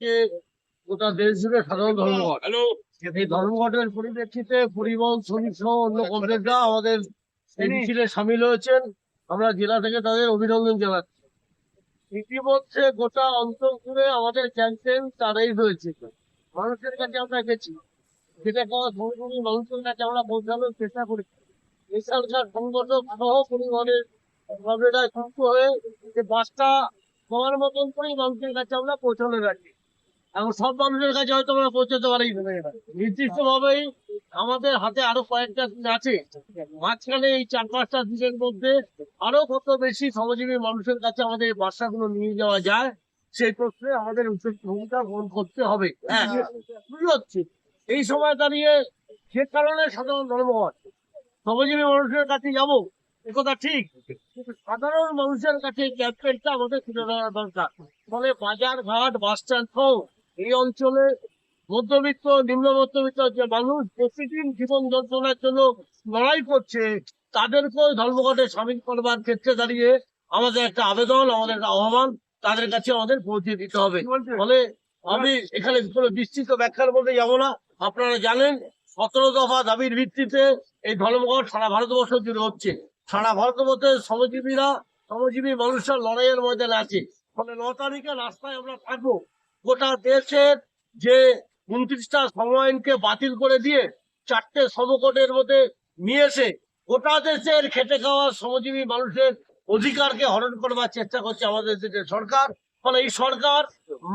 আজকে গোটা দেশ জুড়ে সাধারণ ধর্মঘট। এই ধর্মঘটের পরিপ্রেক্ষিতে পরিবহন শ্রমিক সহ অন্য কমরেডরা আমাদের এই মিছিলে সামিল হয়েছেন। আমরা জেলা থেকে তাদের অভিনন্দন জানাচ্ছি। ইতিমধ্যে গোটা অঞ্চল জুড়ে আমাদের ক্যাম্পেইন তারাই হয়েছে। মানুষের কাছে আমরা গেছি যেটা ধর্মী মানুষের কাছে আমরা পৌঁছানোর চেষ্টা করেছি এখানকার সংগঠক সহ পরিবহনের কমরেডরা হয়ে যে বাসটা তোমার মতন করেই মানুষের কাছে আমরা পৌঁছানো রাখি এবং সব মানুষের কাছে হয়তো আমরা পৌঁছাতে পারি। নির্দিষ্ট ভাবেই আমাদের হাতে আরও কয়েকটা দিন আছে। মাঝখানে এই চার পাঁচটা দিনের মধ্যে আরও কত বেশি শ্রমজীবী মানুষের কাছে আমাদের এই নিয়ে যাওয়া যায় সেই প্রশ্নে আমাদের উচিত ভূমিকা গ্রহণ করতে হবে। হ্যাঁ। বুঝতে পারছি? এই সময় দাঁড়িয়ে সে কারণে সাধারণ ধর্মঘট শ্রমজীবী মানুষের কাছে যাব কথা ঠিক। সাধারণ মানুষের কাছে ক্যাম্পেইনটা আমাদের তুলে ধরা দরকার। ফলে বাজার ঘাট বাস স্ট্যান্ড সহ এই অঞ্চলে মধ্যবিত্ত নিম্ন মধ্যবিত্ত যে মানুষ প্রতিদিন জীবন যন্ত্রণার জন্য লড়াই করছে তাদেরকেও ধর্মঘটে সামিল করবার ক্ষেত্রে দাঁড়িয়ে আমাদের একটা আবেদন আমাদের একটা আহ্বান তাদের কাছে আমাদের পৌঁছে দিতে হবে। ফলে আমি এখানে কোনো বিস্তৃত ব্যাখ্যার মধ্যে যাব না। আপনারা জানেন সতেরো দফা দাবির ভিত্তিতে এই ধর্মঘট সারা ভারতবর্ষ জুড়ে হচ্ছে। সারা ভারতবর্ষের শ্রমজীবীরা শ্রমজীবী মানুষরা লড়াইয়ের ময়দানে আছে। ফলে ন তারিখে রাস্তায় আমরা থাকব। গোটা দেশের যে উনত্রিশটা সময়ায়নকে বাতিল করে দিয়ে চারটে সমকোটের মধ্যে নিয়ে এসে গোটা দেশের খেটে খাওয়া শ্রমজীবী মানুষের অধিকারকে হরণ করবার চেষ্টা করছে আমাদের দেশের সরকার। ফলে এই সরকার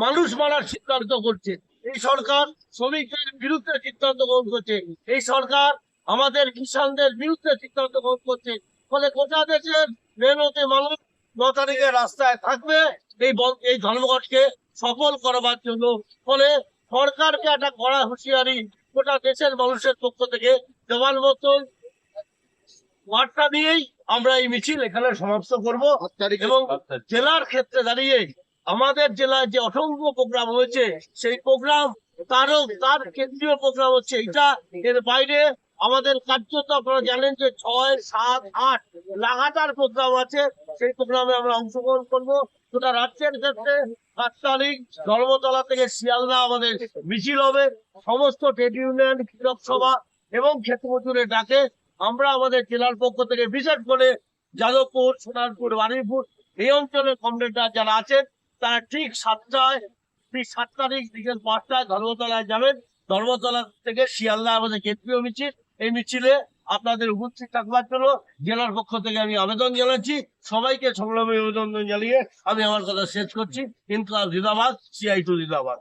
মানুষ মারার সিদ্ধান্ত করছে। এই সরকার শ্রমিকদের বিরুদ্ধে সিদ্ধান্ত গ্রহণ করছে। এই সরকার আমাদের কিষানদের বিরুদ্ধে সিদ্ধান্ত গ্রহণ করছে। ফলে গোটা দেশের মেহনতি মানুষ ন তারিখে রাস্তায় থাকবে। এই এই ধর্মঘটকে সফল করবার জন্য। ফলে সরকারকে একটা কড়া হুঁশিয়ারি গোটা দেশের মানুষের পক্ষ থেকে দেওয়ার মতন বার্তা দিয়েই আমরা এই মিছিল এখানে সমাপ্ত করব। এবং জেলার ক্ষেত্রে দাঁড়িয়ে আমাদের জেলায় যে অসংখ্য প্রোগ্রাম হয়েছে সেই প্রোগ্রাম তারও তার কেন্দ্রীয় প্রোগ্রাম হচ্ছে এটা এর বাইরে আমাদের কার্যত আপনারা জানেন যে ছয়, সাত, আট লাগাতার প্রোগ্রাম আছে। সেই প্রোগ্রামে আমরা অংশগ্রহণ করব। গোটা রাজ্যের ক্ষেত্রে সাত তারিখ ধর্মতলা থেকে শিয়ালদা আমাদের মিছিল হবে। সমস্ত ট্রেড ইউনিয়ন, কৃষক সভা এবং ক্ষেত মজুরের ডাকে আমরা আমাদের জেলার পক্ষ থেকে বিশেষ করে যাদবপুর, সোনারপুর বারুইপুর এই অঞ্চলের কমরেডরা যারা আছেন, তারা ঠিক সাতটায়, ঠিক সাত তারিখ বিকেল পাঁচটায় ধর্মতলায় যাবেন। ধর্মতলা থেকে শিয়ালদা আমাদের কেন্দ্রীয় মিছিল। এই মিছিলে আপনাদের উপস্থিত থাকবার জন্য জেলার পক্ষ থেকে আমি আবেদন জানাচ্ছি। সবাইকে সংগ্রামী অভিনন্দন জানিয়ে আমি আমার কথা শেষ করছি। ইনকলাব দিদাবাদ সিআই টু জিন্দাবাদ।